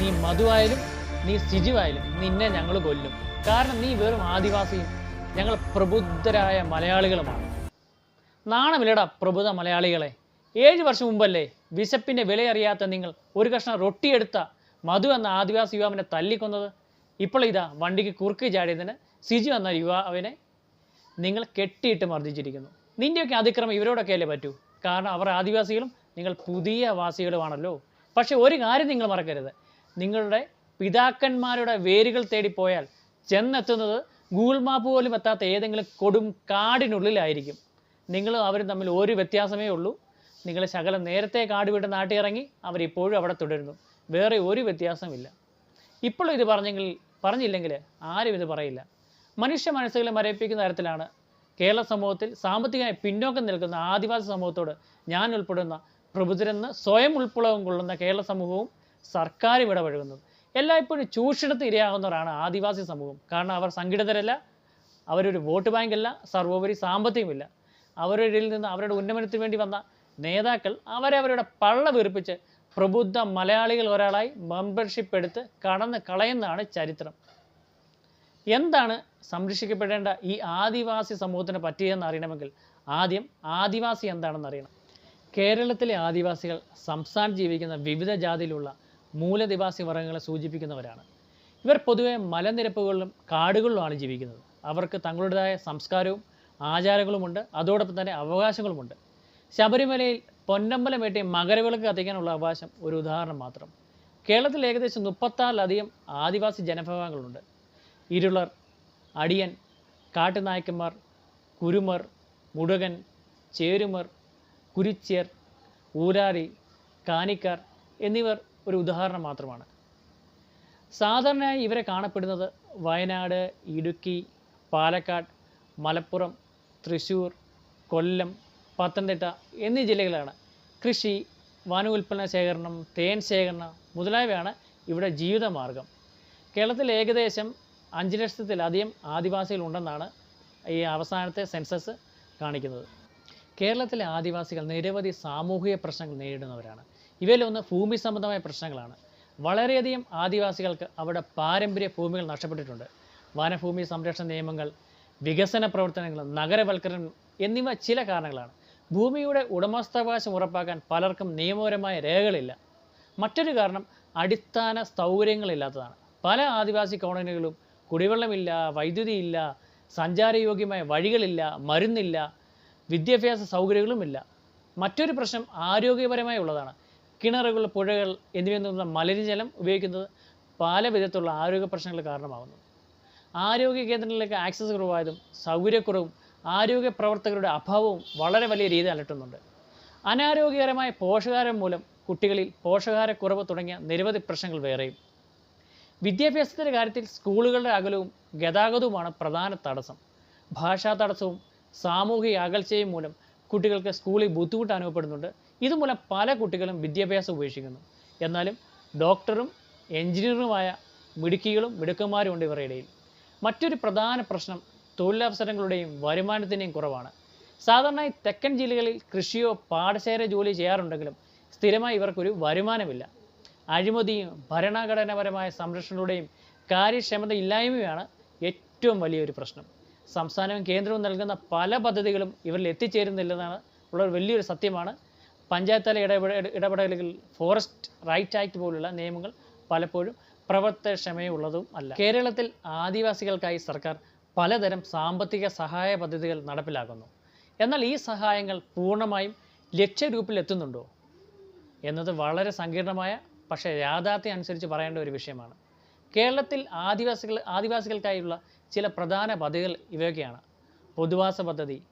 നീ മധുവായാലും നീ സിജുവായാലും നിന്നെ ഞങ്ങൾ കൊല്ലും. കാരണം നീ വെറും ആദിവാസിയും ഞങ്ങൾ പ്രബുദ്ധരായ മലയാളികളുമാണ്. നാണമില്ലടാ പ്രബുദ്ധ മലയാളികളെ. ഏഴ് വർഷം മുമ്പല്ലേ വിശപ്പിന്റെ വിലയറിയാത്ത നിങ്ങൾ ഒരു കഷ്ണം റൊട്ടിയെടുത്ത മധു എന്ന ആദിവാസി യുവാവിനെ തല്ലിക്കൊന്നത്? ഇപ്പോൾ ഇതാ വണ്ടിക്ക് കുറുക്ക് ചാടിയതിന് സിജു എന്ന യുവാവിനെ നിങ്ങൾ കെട്ടിയിട്ട് മർദ്ദിച്ചിരിക്കുന്നു. നിന്റെയൊക്കെ അതിക്രമം ഇവരോടൊക്കെ അല്ലേ പറ്റൂ? കാരണം അവർ ആദിവാസികളും നിങ്ങൾ പുതിയ വാസികളുമാണല്ലോ. പക്ഷേ ഒരു കാര്യം നിങ്ങൾ മറക്കരുത്. നിങ്ങളുടെ പിതാക്കന്മാരുടെ വേരുകൾ തേടി പോയാൽ ചെന്നെത്തുന്നത് ഗൂഗിൾ മാപ്പ് പോലും എത്താത്ത ഏതെങ്കിലും കൊടും കാടിനുള്ളിലായിരിക്കും. നിങ്ങളും അവരും തമ്മിൽ ഒരു വ്യത്യാസമേ ഉള്ളൂ. നിങ്ങൾ ശകലം നേരത്തെ കാട് വിട്ട് നാട്ടിറങ്ങി അവരിപ്പോഴും അവിടെ തുടരുന്നു. വേറെ ഒരു വ്യത്യാസമില്ല. ഇപ്പോഴും ഇത് പറഞ്ഞെങ്കിൽ പറഞ്ഞില്ലെങ്കിൽ ആരും ഇത് പറയില്ല. മനുഷ്യ മനസ്സുകളെ മരയിപ്പിക്കുന്ന തരത്തിലാണ് കേരള സമൂഹത്തിൽ സാമ്പത്തികമായി പിന്നോക്കം നിൽക്കുന്ന ആദിവാസി സമൂഹത്തോട് ഞാൻ ഉൾപ്പെടുന്ന പ്രബുദ്ധരെന്ന് സ്വയം ഉൾപ്പുളവും കൊള്ളുന്ന കേരള സമൂഹവും സർക്കാരും ഇടപഴകുന്നത് എല്ലായ്പ്പോഴും ചൂഷണത്തിന് ഇരയാകുന്നവരാണ് ആദിവാസി സമൂഹം. കാരണം അവർ സംഘടിതരല്ല അവരൊരു വോട്ട് ബാങ്കല്ല സർവോപരി സാമ്പത്തികമില്ല. അവരുടെ നിന്ന് അവരുടെ ഉന്നമനത്തിന് വേണ്ടി വന്ന നേതാക്കൾ അവരെ അവരുടെ പള്ള വീർപ്പിച്ച് പ്രബുദ്ധ മലയാളികൾ ഒരാളായി മെമ്പർഷിപ്പ് എടുത്ത് കടന്ന് കളയുന്നതാണ് ചരിത്രം. എന്താണ് സംരക്ഷിക്കപ്പെടേണ്ട ഈ ആദിവാസി സമൂഹത്തിന് പറ്റിയതെന്ന് അറിയണമെങ്കിൽ ആദ്യം ആദിവാസി എന്താണെന്ന് അറിയണം. കേരളത്തിലെ ആദിവാസികൾ സംസ്ഥാനം ജീവിക്കുന്ന വിവിധ ജാതിയിലുള്ള മൂലനിവാസി വർഗങ്ങളെ സൂചിപ്പിക്കുന്നവരാണ്. ഇവർ പൊതുവെ മലനിരപ്പുകളിലും കാടുകളിലുമാണ് ജീവിക്കുന്നത്. അവർക്ക് തങ്ങളുടേതായ സംസ്കാരവും ആചാരങ്ങളുമുണ്ട്. അതോടൊപ്പം തന്നെ അവകാശങ്ങളുമുണ്ട്. ശബരിമലയിൽ പൊന്നമ്പലം വേട്ടി മകരവിളക്ക് കത്തിക്കാനുള്ള അവകാശം ഒരു ഉദാഹരണം മാത്രം. കേരളത്തിൽ ഏകദേശം മുപ്പത്താറിലധികം ആദിവാസി ജനവിഭാഗങ്ങളുണ്ട്. ഇരുളർ അടിയൻ കാട്ടുനായ്ക്കന്മാർ കുരുമർ മുടകൻ ചേരുമർ കുരിച്യർ ഊരാരി കാനിക്കാർ എന്നിവർ ഒരു ഉദാഹരണം മാത്രമാണ്. സാധാരണയായി ഇവരെ കാണപ്പെടുന്നത് വയനാട് ഇടുക്കി പാലക്കാട് മലപ്പുറം തൃശൂർ കൊല്ലം പത്തനംതിട്ട എന്നീ ജില്ലകളാണ്. കൃഷി വന ഉൽപ്പന്ന ശേഖരണം തേൻ ശേഖരണം മുതലായവയാണ് ഇവിടെ ജീവിതമാർഗം. കേരളത്തിൽ ഏകദേശം അഞ്ച് ലക്ഷത്തിലധികം ആദിവാസികൾ ഉണ്ടെന്നാണ് ഈ അവസാനത്തെ സെൻസസ് കാണിക്കുന്നത്. കേരളത്തിലെ ആദിവാസികൾ നിരവധി സാമൂഹിക പ്രശ്നങ്ങൾ നേരിടുന്നവരാണ്. ഇവയിലൊന്ന് ഭൂമി സംബന്ധമായ പ്രശ്നങ്ങളാണ്. വളരെയധികം ആദിവാസികൾക്ക് അവരുടെ പാരമ്പര്യ ഭൂമികൾ നഷ്ടപ്പെട്ടിട്ടുണ്ട്. വനഭൂമി സംരക്ഷണ നിയമങ്ങൾ വികസന പ്രവർത്തനങ്ങൾ നഗരവൽക്കരണം എന്നിവ ചില കാരണങ്ങളാണ്. ഭൂമിയുടെ ഉടമസ്ഥാവകാശം ഉറപ്പാക്കാൻ പലർക്കും നിയമപരമായ രേഖകളില്ല. മറ്റൊരു കാരണം അടിസ്ഥാന സൗകര്യങ്ങളില്ലാത്തതാണ്. പല ആദിവാസി കോളനികളും കുടിവെള്ളമില്ല വൈദ്യുതിയില്ല സഞ്ചാരയോഗ്യമായ വഴികളില്ല മരുന്നില്ല വിദ്യാഭ്യാസ സൗകര്യങ്ങളുമില്ല. മറ്റൊരു പ്രശ്നം ആരോഗ്യപരമായി ഉള്ളതാണ്. കിണറുകൾ പുഴകൾ എന്നിവയിൽ നിന്നുള്ള മലിനജലം ഉപയോഗിക്കുന്നത് പല വിധത്തിലുള്ള ആരോഗ്യ പ്രശ്നങ്ങൾ കാരണമാകുന്നു ആരോഗ്യ കേന്ദ്രങ്ങളിലേക്ക് ആക്സസ് കുറവായതും സൗകര്യക്കുറവും ആരോഗ്യ പ്രവർത്തകരുടെ അഭാവവും വളരെ വലിയ രീതിയിൽ അലട്ടുന്നുണ്ട്. അനാരോഗ്യകരമായ പോഷകാരം മൂലം കുട്ടികളിൽ പോഷകാഹാരക്കുറവ് തുടങ്ങിയ നിരവധി പ്രശ്നങ്ങൾ വേറെയും. വിദ്യാഭ്യാസത്തിന്റെ കാര്യത്തിൽ സ്കൂളുകളുടെ അകലവും ഗതാഗതവുമാണ് പ്രധാന തടസ്സം. ഭാഷാ തടസ്സവും സാമൂഹിക അകൽച്ചയും മൂലം കുട്ടികൾക്ക് സ്കൂളിൽ ബുദ്ധിമുട്ട് അനുഭവപ്പെടുന്നുണ്ട്. ഇതുമൂലം പല കുട്ടികളും വിദ്യാഭ്യാസം ഉപേക്ഷിക്കുന്നു. എന്നാലും ഡോക്ടറും എഞ്ചിനീയറുമായ മിടുക്കികളും മിടുക്കന്മാരും ഉണ്ട് ഇവരുടെ ഇടയിൽ. മറ്റൊരു പ്രധാന പ്രശ്നം തൊഴിലവസരങ്ങളുടെയും വരുമാനത്തിന്റെയും കുറവാണ്. സാധാരണയായി തെക്കൻ ജില്ലകളിൽ കൃഷിയോ പാടശേര ജോലി ചെയ്യാറുണ്ടെങ്കിലും സ്ഥിരമായി ഇവർക്കൊരു വരുമാനമില്ല. അഴിമതിയും ഭരണഘടനാപരമായ സംരക്ഷണങ്ങളുടെയും കാര്യക്ഷമത ഇല്ലായ്മയാണ് ഏറ്റവും വലിയൊരു പ്രശ്നം. സംസ്ഥാനവും കേന്ദ്രവും നൽകുന്ന പല പദ്ധതികളും ഇവരിൽ എത്തിച്ചേരുന്നില്ലെന്നാണ് ഉള്ളൊരു വലിയൊരു സത്യമാണ് പഞ്ചായത്ത് തല ഇടപെട ഇടപെടലുകൾ ഫോറസ്റ്റ് റൈറ്റ് ആക്ട് പോലുള്ള നിയമങ്ങൾ പലപ്പോഴും പ്രവർത്തനക്ഷമയുള്ളതും അല്ല. കേരളത്തിൽ ആദിവാസികൾക്കായി സർക്കാർ പലതരം സാമ്പത്തിക സഹായ പദ്ധതികൾ നടപ്പിലാക്കുന്നു. എന്നാൽ ഈ സഹായങ്ങൾ പൂർണമായും ലക്ഷ്യഗ്രൂപ്പിൽ എത്തുന്നുണ്ടോ എന്നത് വളരെ സങ്കീർണമായ പക്ഷേ യാഥാർത്ഥ്യം അനുസരിച്ച് പറയേണ്ട ഒരു വിഷയമാണ്. കേരളത്തിൽ ആദിവാസികൾ ആദിവാസികൾക്കായുള്ള ചില പ്രധാന പദ്ധതികൾ ഇവയൊക്കെയാണ്. പൊതുവാസ പദ്ധതി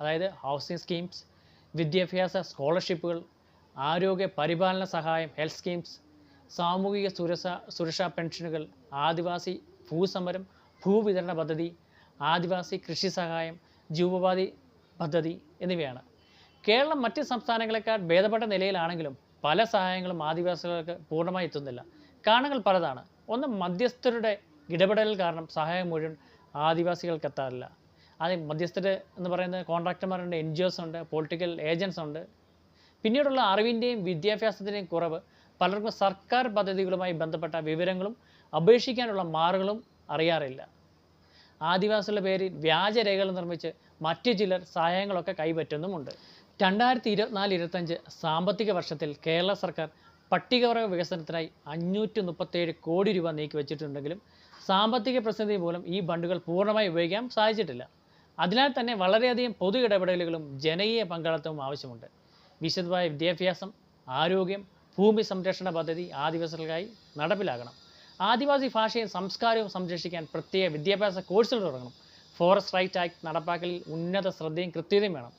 അതായത് ഹൗസിംഗ് സ്കീംസ് വിദ്യാഭ്യാസ സ്കോളർഷിപ്പുകൾ ആരോഗ്യ പരിപാലന സഹായം ഹെൽത്ത് സ്കീംസ് സാമൂഹിക സുരക്ഷ സുരക്ഷാ പെൻഷനുകൾ ആദിവാസി ഭൂസമരം ഭൂവിതരണ പദ്ധതി ആദിവാസി കൃഷി സഹായം ജീവോപാധി പദ്ധതി എന്നിവയാണ്. കേരളം മറ്റ് സംസ്ഥാനങ്ങളെക്കാൾ ഭേദപ്പെട്ട നിലയിലാണെങ്കിലും പല സഹായങ്ങളും ആദിവാസികൾക്ക് പൂർണമായി എത്തുന്നില്ല. കാരണങ്ങൾ പലതാണ്. ഒന്ന് മധ്യസ്ഥരുടെ ഇടപെടൽ കാരണം സഹായം മുഴുവൻ ആദിവാസികൾക്ക് എത്താറില്ല. അത് മധ്യസ്ഥർ എന്ന് പറയുന്നത് കോൺട്രാക്ടർമാരുണ്ട് എൻ ജി ഒസ് ഉണ്ട് പൊളിറ്റിക്കൽ ഏജൻസ് ഉണ്ട്. പിന്നീടുള്ള അറിവിന്റെയും വിദ്യാഭ്യാസത്തിന്റെയും കുറവ് പലർക്കും സർക്കാർ പദ്ധതികളുമായി ബന്ധപ്പെട്ട വിവരങ്ങളും അപേക്ഷിക്കാനുള്ള മാർഗങ്ങളും അറിയാറില്ല. ആദിവാസികളുടെ പേരിൽ വ്യാജരേഖകൾ നിർമ്മിച്ച് മറ്റു ചിലർ സഹായങ്ങളൊക്കെ കൈപ്പറ്റുന്നുമുണ്ട് രണ്ടായിരത്തി ഇരുപത്തിനാല് ഇരുപത്തഞ്ച് സാമ്പത്തിക വർഷത്തിൽ കേരള സർക്കാർ പട്ടികവർഗ വികസനത്തിനായി അഞ്ഞൂറ്റി മുപ്പത്തേഴ് കോടി രൂപ നീക്കി വെച്ചിട്ടുണ്ടെങ്കിലും സാമ്പത്തിക പ്രതിസന്ധി മൂലം ഈ ബണ്ടുകൾ പൂർണമായി ഉപയോഗിക്കാൻ സാധിച്ചിട്ടില്ല. അതിനാൽ തന്നെ വളരെയധികം പൊതു ഇടപെടലുകളും ജനകീയ പങ്കാളിത്തവും ആവശ്യമുണ്ട്. വിശദമായ വിദ്യാഭ്യാസം ആരോഗ്യം ഭൂമി സംരക്ഷണ പദ്ധതി ആദിവാസികൾക്കായി നടപ്പിലാക്കണം. ആദിവാസി ഭാഷയും സംസ്കാരവും സംരക്ഷിക്കാൻ പ്രത്യേക വിദ്യാഭ്യാസ കോഴ്സുകൾ തുടങ്ങണം. ഫോറസ്റ്റ് റൈറ്റ് ആക്ട് നടപ്പാക്കലിൽ ഉന്നത ശ്രദ്ധയും കൃത്യതയും വേണം.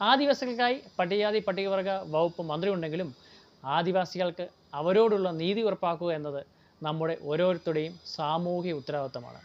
ആദിവാസികൾക്കായി പട്ടികജാതി പട്ടികവർഗ വകുപ്പ് മന്ത്രി ഉണ്ടെങ്കിലും ആദിവാസികൾക്ക് അവരോടുള്ള നീതി ഉറപ്പാക്കുക എന്നത് നമ്മുടെ ഓരോരുത്തരുടെയും സാമൂഹിക ഉത്തരവാദിത്തമാണ്.